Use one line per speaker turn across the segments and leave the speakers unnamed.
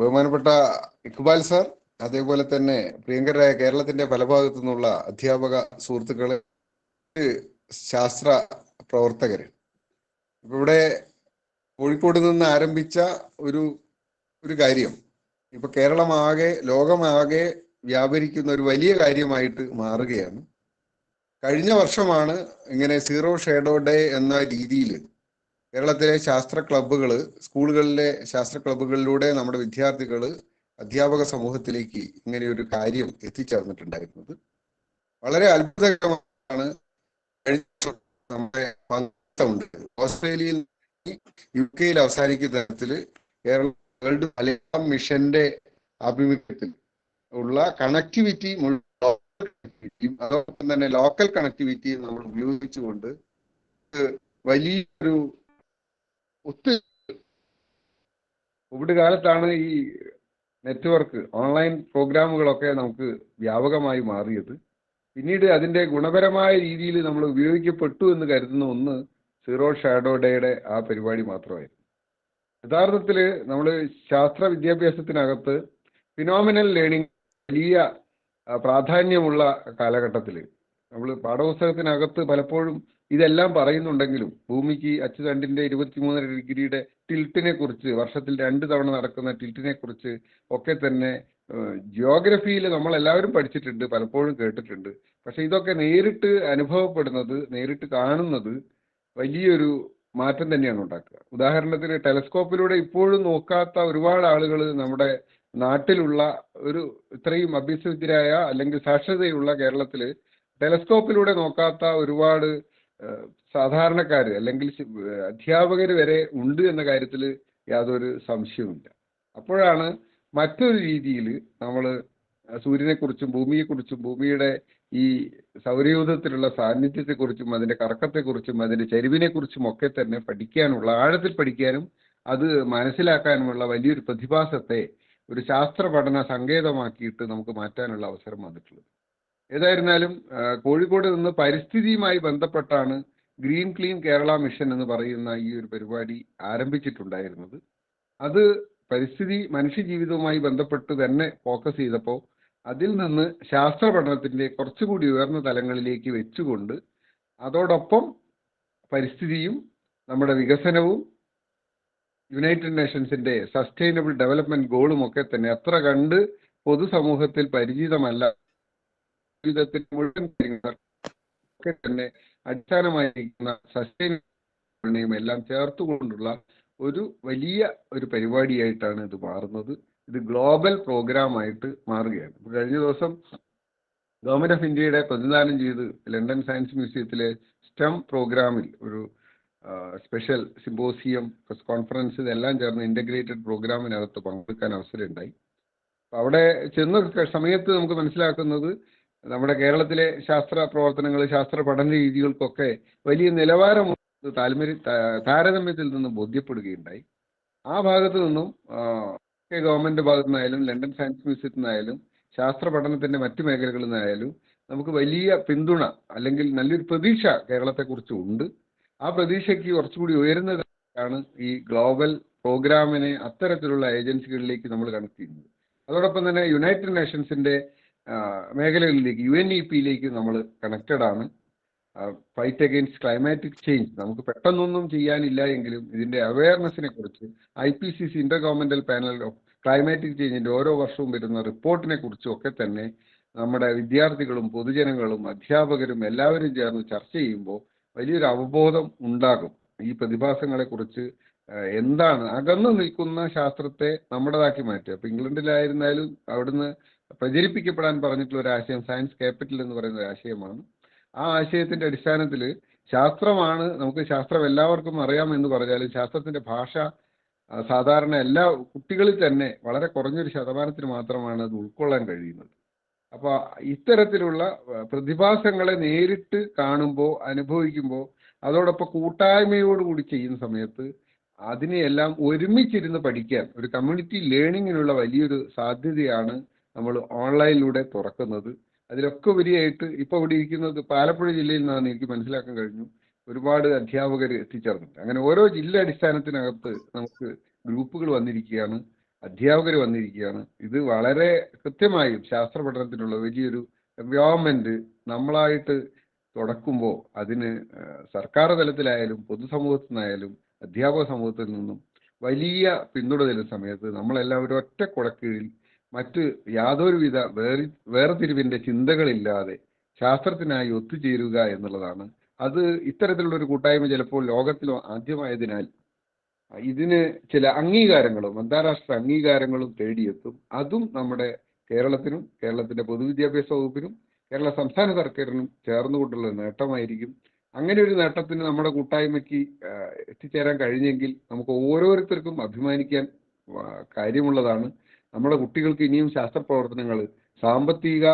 ബഹുമാനപ്പെട്ട ഇക്ബാൽ സാർ അതേപോലെ തന്നെ പ്രിയങ്കരായ കേരളത്തിന്റെ പല ഭാഗത്തു നിന്നുള്ള അധ്യാപക സുഹൃത്തുക്കൾ ശാസ്ത്ര പ്രവർത്തകര്. ഇപ്പൊ ഇവിടെ കോഴിക്കോട് നിന്ന് ആരംഭിച്ച ഒരു ഒരു കാര്യം. ഇപ്പൊ കേരളമാകെ ലോകമാകെ വ്യാപരിക്കുന്ന ഒരു വലിയ കാര്യമായിട്ട് മാറുകയാണ്. കഴിഞ്ഞ വർഷമാണ് ഇങ്ങനെ സീറോ ഷേഡോ ഡേ എന്ന രീതിയിൽ കേരളത്തിലെ ശാസ്ത്ര ക്ലബ്ബുകൾ സ്കൂളുകളിലെ ശാസ്ത്ര ക്ലബ്ബുകളിലൂടെ നമ്മുടെ വിദ്യാർത്ഥികൾ അധ്യാപക സമൂഹത്തിലേക്ക് ഇങ്ങനെ ഒരു കാര്യം എത്തിച്ചേർന്നിട്ടുണ്ടായിരുന്നത്. വളരെ അത്ഭുതകരമാണ്. നമ്മുടെ പങ്കുണ്ട് ഓസ്ട്രേലിയയിൽ യു കെയിൽ അവസാനിക്കുന്ന തരത്തിൽ കേരള വേൾഡ് മലയാളം മിഷന്റെ ആഭിമുഖ്യത്തിൽ ഉള്ള കണക്ടിവിറ്റി അതോടൊപ്പം തന്നെ ലോക്കൽ കണക്ടിവിറ്റി നമ്മൾ ഉപയോഗിച്ചുകൊണ്ട് വലിയൊരു ഒത്തു കോവിഡ് കാലത്താണ് ഈ നെറ്റ്വർക്ക് ഓൺലൈൻ പ്രോഗ്രാമുകളൊക്കെ നമുക്ക് വ്യാപകമായി മാറിയത്. പിന്നീട് അതിന്റെ ഗുണപരമായ രീതിയിൽ നമ്മൾ ഉപയോഗിക്കപ്പെട്ടു എന്ന് കരുതുന്ന ഒന്ന് സീറോ ഷാഡോ ഡേയുടെ ആ പരിപാടി മാത്രമായിരുന്നു. യഥാർത്ഥത്തിൽ നമ്മൾ ശാസ്ത്ര വിദ്യാഭ്യാസത്തിനകത്ത് ഫിനോമിനൽ ലേണിംഗ് വലിയ പ്രാധാന്യമുള്ള കാലഘട്ടത്തിൽ നമ്മൾ പാഠപുസ്തകത്തിനകത്ത് പലപ്പോഴും ഇതെല്ലാം പറയുന്നുണ്ടെങ്കിലും ഭൂമിക്ക് അച്ചുതണ്ടിന്റെ ഇരുപത്തിമൂന്നര ഡിഗ്രിയുടെ ടിൽറ്റിനെ കുറിച്ച് വർഷത്തിൽ രണ്ട് തവണ നടക്കുന്ന ടിൽറ്റിനെ കുറിച്ച് ഒക്കെ തന്നെ ജിയോഗ്രഫിയിൽ നമ്മൾ എല്ലാവരും പഠിച്ചിട്ടുണ്ട് പലപ്പോഴും കേട്ടിട്ടുണ്ട്. പക്ഷെ ഇതൊക്കെ നേരിട്ട് അനുഭവപ്പെടുന്നത് നേരിട്ട് കാണുന്നത് വലിയൊരു മാറ്റം തന്നെയാണ് ഉണ്ടാക്കുക. ഉദാഹരണത്തിന് ടെലിസ്കോപ്പിലൂടെ ഇപ്പോഴും നോക്കാത്ത ഒരുപാട് ആളുകൾ നമ്മുടെ നാട്ടിലുള്ള ഒരു ഇത്രയും അഭ്യസ്തവിദ്യരായ അല്ലെങ്കിൽ സാക്ഷരതയുള്ള കേരളത്തിൽ ടെലിസ്കോപ്പിലൂടെ നോക്കാത്ത ഒരുപാട് സാധാരണക്കാർ അല്ലെങ്കിൽ അധ്യാപകർ വരെ ഉണ്ട് എന്ന കാര്യത്തിൽ യാതൊരു സംശയവുമില്ല. അപ്പോഴാണ് മറ്റൊരു രീതിയിൽ നമ്മൾ സൂര്യനെക്കുറിച്ചും ഭൂമിയെക്കുറിച്ചും ഭൂമിയുടെ ഈ സൗരയൂഥത്തിലുള്ള സാന്നിധ്യത്തെക്കുറിച്ചും അതിന്റെ കറക്കത്തെക്കുറിച്ചും അതിന്റെ ചരിവിനെക്കുറിച്ചും ഒക്കെ തന്നെ പഠിക്കാനുള്ള ആഴത്തിൽ പഠിക്കാനും അത് മനസ്സിലാക്കാനുമുള്ള വലിയൊരു പ്രതിഭാസത്തെ ഒരു ശാസ്ത്ര പഠന സങ്കേതമാക്കിയിട്ട് നമുക്ക് മാറ്റാനുള്ള അവസരം വന്നിട്ടുള്ളത്. ഏതായിരുന്നാലും കോഴിക്കോട് നിന്ന് പരിസ്ഥിതിയുമായി ബന്ധപ്പെട്ടാണ് ഗ്രീൻ ക്ലീൻ കേരള മിഷൻ എന്ന് പറയുന്ന ഈ ഒരു പരിപാടി ആരംഭിച്ചിട്ടുണ്ടായിരുന്നത്. അത് പരിസ്ഥിതി മനുഷ്യജീവിതവുമായി ബന്ധപ്പെട്ട് തന്നെ ഫോക്കസ് ചെയ്തപ്പോൾ അതിൽ നിന്ന് ശാസ്ത്ര പഠനത്തിന്റെ കുറച്ചുകൂടി ഉയർന്ന തലങ്ങളിലേക്ക് വെച്ചുകൊണ്ട് അതോടൊപ്പം പരിസ്ഥിതിയും നമ്മുടെ വികസനവും യുണൈറ്റഡ് നേഷൻസിന്റെ സസ്റ്റൈനബിൾ ഡെവലപ്മെന്റ് ഗോളും ഒക്കെ തന്നെ അത്ര കണ്ട് പൊതുസമൂഹത്തിൽ പരിചിതമല്ല ജീവിതത്തിൽ മുഴുവൻ ഒക്കെ തന്നെ അടിസ്ഥാനമായിരിക്കുന്ന സസ്റ്റൈനബിളിനെയും എല്ലാം ചേർത്തുകൊണ്ടുള്ള ഒരു വലിയ ഒരു പരിപാടിയായിട്ടാണ് ഇത് മാറുന്നത്. ഇത് ഗ്ലോബൽ പ്രോഗ്രാം ആയിട്ട് മാറുകയാണ്. കഴിഞ്ഞ ദിവസം ഗവൺമെന്റ് ഓഫ് ഇന്ത്യയുടെ പ്രതിദാനം ചെയ്ത് ലണ്ടൻ സയൻസ് മ്യൂസിയത്തിലെ സ്റ്റം പ്രോഗ്രാമിൽ ഒരു സ്പെഷ്യൽ സിമ്പോസിയം പ്രസ് കോൺഫറൻസ് ഇതെല്ലാം ചേർന്ന് ഇന്റഗ്രേറ്റഡ് പ്രോഗ്രാമിനകത്ത് പങ്കെടുക്കാൻ അവസരമുണ്ടായി. അവിടെ ചെന്ന സമയത്ത് നമുക്ക് മനസ്സിലാക്കുന്നത് നമ്മുടെ കേരളത്തിലെ ശാസ്ത്ര പ്രവർത്തനങ്ങൾ ശാസ്ത്ര പഠന രീതികൾക്കൊക്കെ വലിയ നിലവാരം താല്പര്യ താരതമ്യത്തിൽ നിന്ന് ബോധ്യപ്പെടുകയുണ്ടായി. ആ ഭാഗത്ത് നിന്നും ഗവൺമെന്റ് ഭാഗത്തു നിന്നായാലും ലണ്ടൻ സയൻസ് മ്യൂസിയത്തിൽ നിന്നായാലും ശാസ്ത്ര പഠനത്തിന്റെ മറ്റു മേഖലകളിൽ നിന്നായാലും നമുക്ക് വലിയ പിന്തുണ അല്ലെങ്കിൽ നല്ലൊരു പ്രതീക്ഷ കേരളത്തെക്കുറിച്ച് ഉണ്ട്. ആ പ്രതീക്ഷയ്ക്ക് കുറച്ചുകൂടി ഉയരുന്നതാണ് ഈ ഗ്ലോബൽ പ്രോഗ്രാമിനെ അത്തരത്തിലുള്ള ഏജൻസികളിലേക്ക് നമ്മൾ കണക്ട് ചെയ്യുന്നത്. അതോടൊപ്പം തന്നെ യുണൈറ്റഡ് നേഷൻസിന്റെ മേഖലകളിലേക്ക് യു എൻ ഇ പിയിലേക്ക് നമ്മൾ കണക്റ്റഡ് ആണ്. ഫൈറ്റ് അഗെയിൻസ്റ്റ് ക്ലൈമാറ്റിക് ചേഞ്ച് നമുക്ക് പെട്ടെന്നൊന്നും ചെയ്യാനില്ല എങ്കിലും ഇതിന്റെ അവയർനെസ്സിനെ കുറിച്ച് I P C C inter governmental panel of climatic ചേഞ്ചിന്റെ ഓരോ വർഷവും വരുന്ന റിപ്പോർട്ടിനെ കുറിച്ചും ഒക്കെ തന്നെ നമ്മുടെ വിദ്യാർത്ഥികളും പൊതുജനങ്ങളും അധ്യാപകരും എല്ലാവരും ചേർന്ന് ചർച്ച ചെയ്യുമ്പോൾ വലിയൊരു അവബോധം ഉണ്ടാകും. ഈ പ്രതിഭാസങ്ങളെ കുറിച്ച് എന്താണ് അകന്നു നിൽക്കുന്ന ശാസ്ത്രത്തെ നമ്മുടേതാക്കി മാറ്റുക. അപ്പൊ ഇംഗ്ലണ്ടിലായിരുന്നാലും അവിടുന്ന് പ്രചരിപ്പിക്കപ്പെടാൻ പറഞ്ഞിട്ടുള്ള ഒരു ആശയം സയൻസ് ക്യാപിറ്റൽ എന്ന് പറയുന്ന ഒരു ആശയമാണ്. ആ ആശയത്തിന്റെ അടിസ്ഥാനത്തിൽ ശാസ്ത്രമാണ് നമുക്ക് ശാസ്ത്രം എല്ലാവർക്കും അറിയാം എന്ന് പറഞ്ഞാലും ശാസ്ത്രത്തിന്റെ ഭാഷ സാധാരണ എല്ലാ കുട്ടികളിൽ തന്നെ വളരെ കുറഞ്ഞൊരു ശതമാനത്തിന് മാത്രമാണ് അത് ഉൾക്കൊള്ളാൻ കഴിയുന്നത്. അപ്പോൾ ഇത്തരത്തിലുള്ള പ്രതിഭാസങ്ങളെ നേരിട്ട് കാണുമ്പോൾ അനുഭവിക്കുമ്പോൾ അതോടൊപ്പം കൂട്ടായ്മയോടുകൂടി ചെയ്യുന്ന സമയത്ത് അതിനെയെല്ലാം ഒരുമിച്ചിരുന്ന് പഠിക്കാൻ ഒരു കമ്മ്യൂണിറ്റി ലേണിങ്ങിനുള്ള വലിയൊരു സാധ്യതയാണ് നമ്മൾ ഓൺലൈനിലൂടെ തുറക്കുന്നത്. അതിലൊക്കെ ഉപരിയായിട്ട് ഇപ്പോൾ ഇവിടെ ഇരിക്കുന്നത് പാലപ്പുഴ ജില്ലയിൽ നിന്നാണ് എനിക്ക് മനസ്സിലാക്കാൻ കഴിഞ്ഞു. ഒരുപാട് അധ്യാപകർ എത്തിച്ചേർന്നിട്ടുണ്ട്. അങ്ങനെ ഓരോ ജില്ല അടിസ്ഥാനത്തിനകത്ത് നമുക്ക് ഗ്രൂപ്പുകൾ വന്നിരിക്കുകയാണ് അധ്യാപകർ വന്നിരിക്കുകയാണ്. ഇത് വളരെ കൃത്യമായും ശാസ്ത്ര പഠനത്തിനുള്ള വലിയൊരു എൻവയോൺമെന്റ് നമ്മളായിട്ട് തുടക്കുമ്പോൾ അതിന് സർക്കാർ തലത്തിലായാലും പൊതുസമൂഹത്തിൽ നിന്നായാലും അധ്യാപക സമൂഹത്തിൽ നിന്നും വലിയ പിന്തുണ തരുന്ന സമയത്ത് നമ്മളെല്ലാം ഒരു ഒറ്റ കുടക്കീഴിൽ മറ്റ് യാതൊരുവിധ വേറി വേർതിരിവിന്റെ ചിന്തകളില്ലാതെ ശാസ്ത്രത്തിനായി ഒത്തുചേരുക എന്നുള്ളതാണ്. അത് ഇത്തരത്തിലുള്ള ഒരു കൂട്ടായ്മ ചിലപ്പോൾ ലോകത്തിൽ ആദ്യമായതിനാൽ ഇതിന് ചില അംഗീകാരങ്ങളും അന്താരാഷ്ട്ര അംഗീകാരങ്ങളും തേടിയെത്തും. അതും നമ്മുടെ കേരളത്തിനും കേരളത്തിന്റെ പൊതുവിദ്യാഭ്യാസ വകുപ്പിനും കേരള സംസ്ഥാന സർക്കാരിനും ചേർന്നുകൊണ്ടുള്ള നേട്ടമായിരിക്കും. അങ്ങനെ ഒരു നേട്ടത്തിന് നമ്മുടെ കൂട്ടായ്മയ്ക്ക് എത്തിച്ചേരാൻ കഴിഞ്ഞെങ്കിൽ നമുക്ക് ഓരോരുത്തർക്കും അഭിമാനിക്കാൻ കാര്യമുള്ളതാണ്. നമ്മുടെ കുട്ടികൾക്ക് ഇനിയും ശാസ്ത്ര പ്രവർത്തനങ്ങൾ സാമ്പത്തിക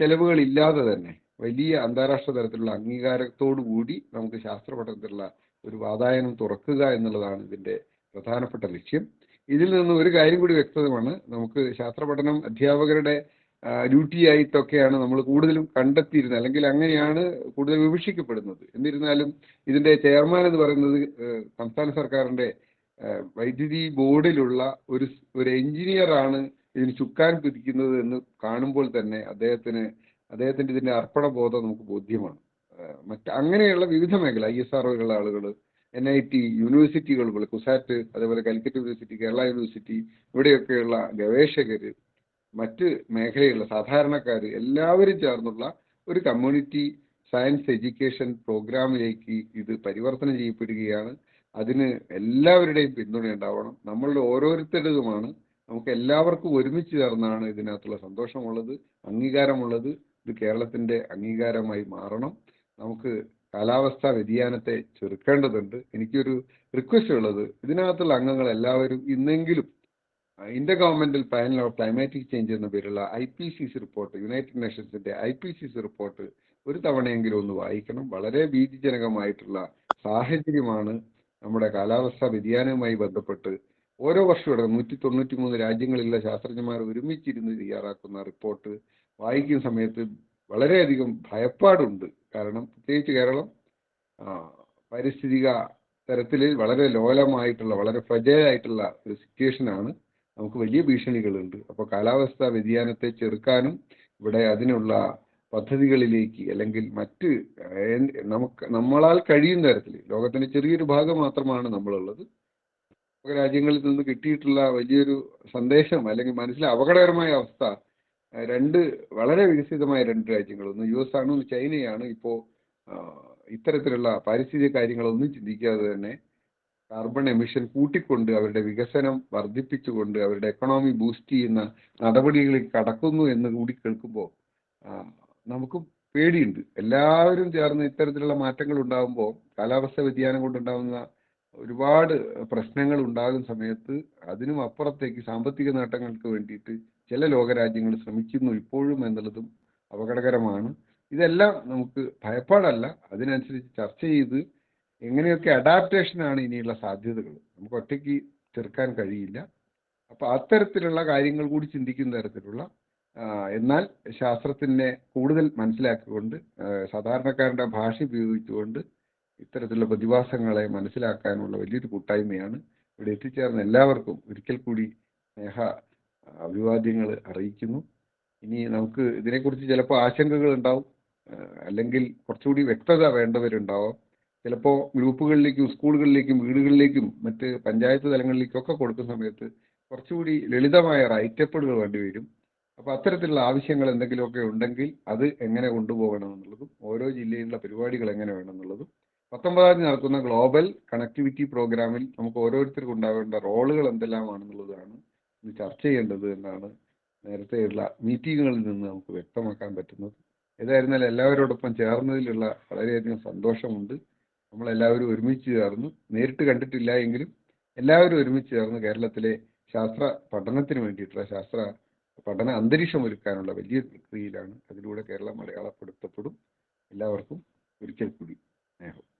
ചെലവുകൾ ഇല്ലാതെ തന്നെ വലിയ അന്താരാഷ്ട്ര തലത്തിലുള്ള അംഗീകാരത്തോടു കൂടി നമുക്ക് ശാസ്ത്ര പഠനത്തിലുള്ള ഒരു വാതായനം തുറക്കുക എന്നുള്ളതാണ് ഇതിന്റെ പ്രധാനപ്പെട്ട ലക്ഷ്യം. ഇതിൽ നിന്ന് ഒരു കാര്യം കൂടി വ്യക്തമാണ്. നമുക്ക് ശാസ്ത്ര പഠനം അധ്യാപകരുടെ ഡ്യൂട്ടിയായിട്ടൊക്കെയാണ് നമ്മൾ കൂടുതലും കണ്ടെത്തിയിരുന്നത്. അല്ലെങ്കിൽ അങ്ങനെയാണ് കൂടുതൽ വിവക്ഷിക്കപ്പെടുന്നത് എന്നിരുന്നാലും ഇതിന്റെ ചെയർമാൻ എന്ന് പറയുന്നത് സംസ്ഥാന സർക്കാരിന്റെ വൈദ്യുതി ബോർഡിലുള്ള ഒരു ഒരു എഞ്ചിനീയറാണ് ഇതിന് ചുക്കാൻ പിടിക്കുന്നത് എന്ന് കാണുമ്പോൾ തന്നെ അദ്ദേഹത്തിന് അദ്ദേഹത്തിന്റെ ഇതിന്റെ അർപ്പണ ബോധം നമുക്ക് ബോധ്യമാണ്. മറ്റ് അങ്ങനെയുള്ള വിവിധ മേഖല ഐ എസ് ആർഒയുള്ള ആളുകൾ എൻ ഐ ടി യൂണിവേഴ്സിറ്റികൾ കുസാറ്റ് അതേപോലെ കാലിക്കറ്റ് യൂണിവേഴ്സിറ്റി കേരള യൂണിവേഴ്സിറ്റി ഇവിടെയൊക്കെയുള്ള ഗവേഷകർ മറ്റ് മേഖലയിലുള്ള സാധാരണക്കാർ എല്ലാവരും ചേർന്നുള്ള ഒരു കമ്മ്യൂണിറ്റി സയൻസ് എഡ്യൂക്കേഷൻ പ്രോഗ്രാമിലേക്ക് ഇത് പരിവർത്തനം ചെയ്യപ്പെടുകയാണ്. അതിന് എല്ലാവരുടെയും പിന്തുണ ഉണ്ടാവണം. നമ്മളുടെ ഓരോരുത്തരുടേതുമാണ് നമുക്ക് എല്ലാവർക്കും ഒരുമിച്ച് ചേർന്നാണ് ഇതിനകത്തുള്ള സന്തോഷമുള്ളത് അംഗീകാരമുള്ളത്. ഇത് കേരളത്തിന്റെ അംഗീകാരമായി മാറണം. നമുക്ക് കാലാവസ്ഥാ വ്യതിയാനത്തെ ചെറുക്കേണ്ടതുണ്ട്. എനിക്കൊരു റിക്വസ്റ്റ് ഉള്ളത്. ഇതിനകത്തുള്ള അംഗങ്ങൾ എല്ലാവരും ഇന്നെങ്കിലും inter governmental panel of climatic change എന്ന പേരുള്ള I P C C report United നേഷൻസിന്റെ I P C C report ഒരു തവണയെങ്കിലും ഒന്ന് വായിക്കണം. വളരെ ഭീതിജനകമായിട്ടുള്ള സാഹചര്യമാണ് നമ്മുടെ കാലാവസ്ഥാ വ്യതിയാനവുമായി ബന്ധപ്പെട്ട് ഓരോ വർഷവും ഇടണം നൂറ്റി തൊണ്ണൂറ്റി മൂന്ന് രാജ്യങ്ങളിലുള്ള ശാസ്ത്രജ്ഞന്മാർ ഒരുമിച്ചിരുന്ന് തയ്യാറാക്കുന്ന റിപ്പോർട്ട് വായിക്കുന്ന സമയത്ത് വളരെയധികം ഭയപ്പാടുണ്ട്. കാരണം പ്രത്യേകിച്ച് കേരളം പാരിസ്ഥിതിക തരത്തിൽ വളരെ ലോലമായിട്ടുള്ള വളരെ ആയിട്ടുള്ള ഒരു സിറ്റുവേഷനാണ്. നമുക്ക് വലിയ ഭീഷണികളുണ്ട്. അപ്പോൾ കാലാവസ്ഥാ വ്യതിയാനത്തെ ചെറുക്കാനും ഇവിടെ അതിനുള്ള പദ്ധതികളിലേക്ക് അല്ലെങ്കിൽ മറ്റ് നമുക്ക് നമ്മളാൽ കഴിയുന്ന തരത്തിൽ ലോകത്തിന്റെ ചെറിയൊരു ഭാഗം മാത്രമാണ് നമ്മളുള്ളത്. രാജ്യങ്ങളിൽ നിന്ന് കിട്ടിയിട്ടുള്ള വലിയൊരു സന്ദേശം അല്ലെങ്കിൽ മനസ്സിലെ അപകടകരമായ അവസ്ഥ രണ്ട് വളരെ വികസിതമായ രണ്ട് രാജ്യങ്ങൾ ഒന്ന് യു എസ് ആണ് ഒന്ന് ചൈനയാണ്. ഇപ്പോൾ ഇത്തരത്തിലുള്ള പാരിസ്ഥിതിക കാര്യങ്ങളൊന്നും ചിന്തിക്കാതെ തന്നെ കാർബൺ എമിഷൻ കൂട്ടിക്കൊണ്ട് അവരുടെ വികസനം വർദ്ധിപ്പിച്ചുകൊണ്ട് അവരുടെ എക്കണോമി ബൂസ്റ്റ് ചെയ്യുന്ന നടപടികളിൽ കടക്കുന്നു എന്ന് കൂടി കേൾക്കുമ്പോൾ നമുക്ക് പേടിയുണ്ട്. എല്ലാവരും ചേർന്ന് ഇത്തരത്തിലുള്ള മാറ്റങ്ങൾ ഉണ്ടാകുമ്പോൾ കാലാവസ്ഥ വ്യതിയാനം കൊണ്ടുണ്ടാകുന്ന ഒരുപാട് പ്രശ്നങ്ങൾ ഉണ്ടാകുന്ന സമയത്ത് അതിനും അപ്പുറത്തേക്ക് സാമ്പത്തിക നേട്ടങ്ങൾക്ക് വേണ്ടിയിട്ട് ചില ലോകരാജ്യങ്ങൾ ശ്രമിക്കുന്നു ഇപ്പോഴും എന്നുള്ളതും അപകടകരമാണ്. ഇതെല്ലാം നമുക്ക് ഭയപ്പാടല്ല. അതിനനുസരിച്ച് ചർച്ച ചെയ്ത് എങ്ങനെയൊക്കെ അഡാപ്റ്റേഷനാണ് ഇനിയുള്ള സാധ്യതകൾ. നമുക്ക് ഒറ്റയ്ക്ക് ചെറുക്കാൻ കഴിയില്ല. അപ്പൊ അത്തരത്തിലുള്ള കാര്യങ്ങൾ കൂടി ചിന്തിക്കുന്ന തരത്തിലുള്ള എന്നാൽ ശാസ്ത്രത്തിനെ കൂടുതൽ മനസ്സിലാക്കിക്കൊണ്ട് സാധാരണക്കാരുടെ ഭാഷ ഉപയോഗിച്ചുകൊണ്ട് ഇത്തരത്തിലുള്ള പ്രതിഭാസങ്ങളെ മനസ്സിലാക്കാനുള്ള വലിയൊരു കൂട്ടായ്മയാണ് ഇവിടെ എത്തിച്ചേർന്ന എല്ലാവർക്കും ഒരിക്കൽ കൂടി സ്നേഹ അഭിവാദ്യങ്ങൾ അറിയിക്കുന്നു. ഇനി നമുക്ക് ഇതിനെക്കുറിച്ച് ചിലപ്പോൾ ആശങ്കകൾ ഉണ്ടാവും അല്ലെങ്കിൽ കുറച്ചുകൂടി വ്യക്തത വേണ്ടവരുണ്ടാവാം. ചിലപ്പോൾ ഗ്രൂപ്പുകളിലേക്കും സ്കൂളുകളിലേക്കും വീടുകളിലേക്കും മറ്റ് പഞ്ചായത്ത് തലങ്ങളിലേക്കും ഒക്കെ കൊടുക്കുന്ന സമയത്ത് കുറച്ചുകൂടി ലളിതമായ റൈറ്റപ്പുകൾ വേണ്ടി വരും. അപ്പോൾ അത്തരത്തിലുള്ള ആവശ്യങ്ങൾ എന്തെങ്കിലുമൊക്കെ ഉണ്ടെങ്കിൽ അത് എങ്ങനെ കൊണ്ടുപോകണം എന്നുള്ളതും ഓരോ ജില്ലയിലുള്ള പരിപാടികൾ എങ്ങനെ വേണം എന്നുള്ളതും പത്തൊമ്പതാം തീയതി നടക്കുന്ന ഗ്ലോബൽ കണക്ടിവിറ്റി പ്രോഗ്രാമിൽ നമുക്ക് ഓരോരുത്തർക്കും ഉണ്ടാവേണ്ട റോളുകൾ എന്തെല്ലാമാണെന്നുള്ളതാണ് ഇത് ചർച്ച ചെയ്യേണ്ടത് എന്നാണ് നേരത്തെയുള്ള മീറ്റിങ്ങുകളിൽ നിന്ന് നമുക്ക് വ്യക്തമാക്കാൻ പറ്റുന്നത്. ഏതായിരുന്നാലും എല്ലാവരോടൊപ്പം ചേർന്നതിലുള്ള വളരെയധികം സന്തോഷമുണ്ട്. നമ്മളെല്ലാവരും ഒരുമിച്ച് ചേർന്ന്. നേരിട്ട് കണ്ടിട്ടില്ല എങ്കിലും എല്ലാവരും ഒരുമിച്ച് ചേർന്ന് കേരളത്തിലെ ശാസ്ത്ര പഠനത്തിന് വേണ്ടിയിട്ടുള്ള ശാസ്ത്ര പഠന അന്തരീക്ഷം ഒരുക്കാനുള്ള വലിയ പ്രക്രിയയിലാണ് അതിലൂടെ കേരളം മലയാളപ്പെടുത്തപ്പെടും. എല്ലാവർക്കും ഒരിക്കൽ കൂടി സ്നേഹം.